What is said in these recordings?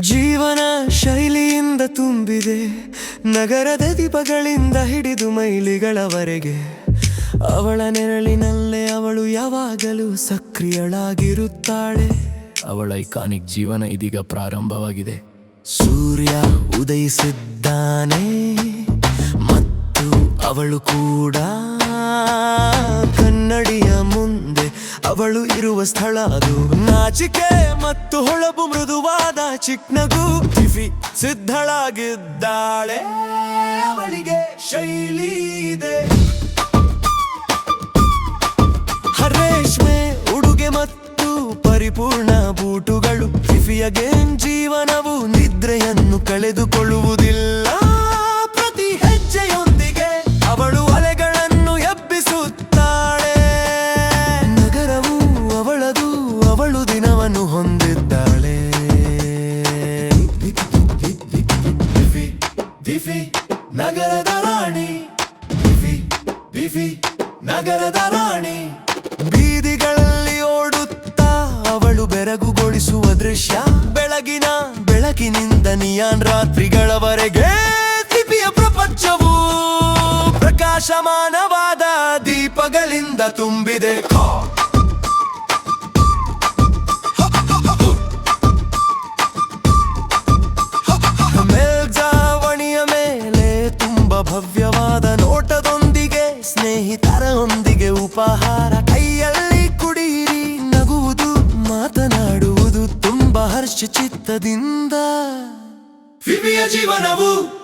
ಜೀವನ ಶೈಲಿಯಿಂದ ತುಂಬಿದೆ ನಗರದ ದೀಪಗಳಿಂದ ಹಿಡಿದು ಮೈಲಿಗಳವರೆಗೆ. ಅವಳ ನೆರಳಿನಲ್ಲೇ ಅವಳು ಯಾವಾಗಲೂ ಸಕ್ರಿಯಳಾಗಿರುತ್ತಾಳೆ. ಅವಳ ಐಕಾನಿಕ್ ಜೀವನ ಇದೀಗ ಪ್ರಾರಂಭವಾಗಿದೆ. ಸೂರ್ಯ ಉದಯಿಸಿದ್ದಾನೆ ಮತ್ತು ಅವಳು ಕೂಡ ಅವಳು ಇರುವ ಸ್ಥಳ ಅದು. ನಾಚಿಕೆ ಮತ್ತು ಹೊಳಪು ಮೃದುವಾದ ಚಿಕ್ಕನಗು ಟಿಫಿ ಸಿದ್ಧಳಾಗಿದ್ದಾಳೆ. ಅವಳಿಗೆ ಶೈಲಿ ಇದೆ. ಹರೇಶ್ಮೆ ಉಡುಗೆ ಮತ್ತು ಪರಿಪೂರ್ಣ ಬೂಟುಗಳು. ಗೇಮ್ ಜೀವನವು ನಿದ್ರೆಯನ್ನು ಕಳೆದುಕೊಳ್ಳುವುದಿಲ್ಲ. ಬಿಫಿ ನಗರದ ರಾಣಿ. ಬಿಫಿ ಬಿಫಿ ನಗರದ ರಾಣಿ. ಬೀದಿಗಳಲ್ಲಿ ಓಡುತ್ತಾ ಅವಳು ಬೆರಗುಗೊಳಿಸುವ ದೃಶ್ಯ. ಬೆಳಗಿನ ಬೆಳಕಿನಿಂದ ನಿಯಾನ್ ರಾತ್ರಿಗಳವರೆಗೆ ದಿಪಿಯ ಪ್ರಪಂಚವು ಪ್ರಕಾಶಮಾನವಾದ ದೀಪಗಳಿಂದ ತುಂಬಿದೆ. ಚಿತ್ತದಿಂದ. ವಿವಿಯ ಜೀವನವು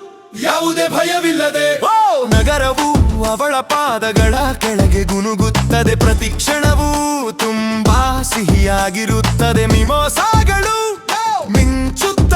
ಯಾವುದೇ ಭಯವಿಲ್ಲದೆ. ಓ ನಗರವು ಅವಳ ಪಾದಗಳ ಕೆಳಗೆ ಗುನುಗುತ್ತದೆ. ಪ್ರತಿ ಕ್ಷಣವೂ ತುಂಬಾ ಸಿಹಿಯಾಗಿರುತ್ತದೆ. ಮಿಮೋಸಾಗಳು ಮಿಂಚುತ್ತ